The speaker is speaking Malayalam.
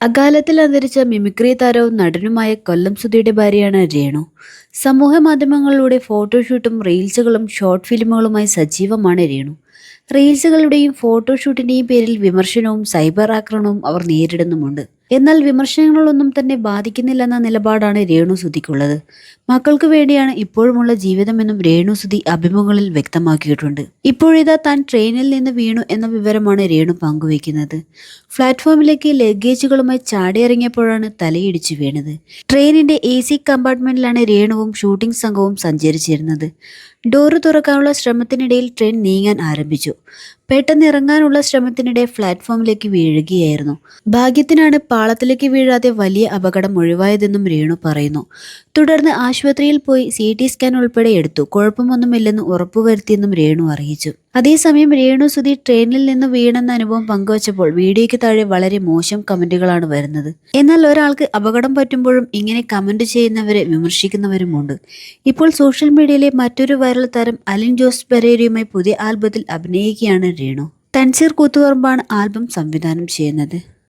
അകാലത്തിൽ അന്തരിച്ച മിമിക്രി താരവും നടനുമായ കൊല്ലം സുധിയുടെ ഭാര്യയാണ് രേണു. സമൂഹ മാധ്യമങ്ങളിലൂടെ ഫോട്ടോഷൂട്ടും റീൽസുകളും ഷോർട്ട് ഫിലിമുകളുമായി സജീവമാണ് രേണു. റീൽസുകളുടെയും ഫോട്ടോഷൂട്ടിന്റെയും പേരിൽ വിമർശനവും സൈബർ ആക്രമണവും അവർ നേരിടുന്നുമുണ്ട്. എന്നാൽ വിമർശനങ്ങളൊന്നും തന്നെ ബാധിക്കുന്നില്ലെന്ന നിലപാടാണ് രേണു സുധിക്കുള്ളത്. മക്കൾക്ക് വേണ്ടിയാണ് ഇപ്പോഴുമുള്ള ജീവിതമെന്നും രേണു സുധി അഭിമുഖങ്ങളിൽ വ്യക്തമാക്കിയിട്ടുണ്ട്. ഇപ്പോഴിതാ താൻ ട്രെയിനിൽ നിന്ന് വീണു എന്ന വിവരമാണ് രേണു പങ്കുവയ്ക്കുന്നത്. പ്ലാറ്റ്ഫോമിലേക്ക് ലഗേജുകളുമായി ചാടിയിറങ്ങിയപ്പോഴാണ് തലയിടിച്ചു വീണത്. ട്രെയിനിന്റെ എ സി കമ്പാർട്ട്മെന്റിലാണ് രേണുവും ഷൂട്ടിംഗ് സംഘവും സഞ്ചരിച്ചിരുന്നത്. ഡോറ് തുറക്കാനുള്ള ശ്രമത്തിനിടയിൽ ട്രെയിൻ നീങ്ങാൻ ആരംഭിച്ചു. പെട്ടെന്ന് ഇറങ്ങാനുള്ള ശ്രമത്തിനിടെ പ്ലാറ്റ്ഫോമിലേക്ക് വീഴുകയായിരുന്നു. ഭാഗ്യത്തിനാണ് പാളത്തിലേക്ക് വീഴാതെ വലിയ അപകടം ഒഴിവായതെന്നും രേണു പറയുന്നു. തുടർന്ന് ആശുപത്രിയിൽ പോയി സി ടി സ്കാൻ ഉൾപ്പെടെ എടുത്തു. കുഴപ്പമൊന്നുമില്ലെന്ന് ഉറപ്പുവരുത്തിയെന്നും രേണു അറിയിച്ചു. അതേസമയം രേണു സുധി ട്രെയിനിൽ നിന്ന് വീണെന്ന അനുഭവം പങ്കുവച്ചപ്പോൾ വീഡിയോയ്ക്ക് താഴെ വളരെ മോശം കമന്റുകളാണ് വരുന്നത്. എന്നാൽ ഒരാൾക്ക് അപകടം പറ്റുമ്പോഴും ഇങ്ങനെ കമന്റ് ചെയ്യുന്നവരെ വിമർശിക്കുന്നവരുമുണ്ട്. ഇപ്പോൾ സോഷ്യൽ മീഡിയയിലെ മറ്റൊരു വൈറൽ താരം അലിൻ ജോസ് പെരേരയുമായി പുതിയ ആൽബത്തിൽ അഭിനയിക്കുകയാണ് രേണു. തൻസീർ കൂത്തുപറമ്പാണ് ആൽബം സംവിധാനം ചെയ്യുന്നത്.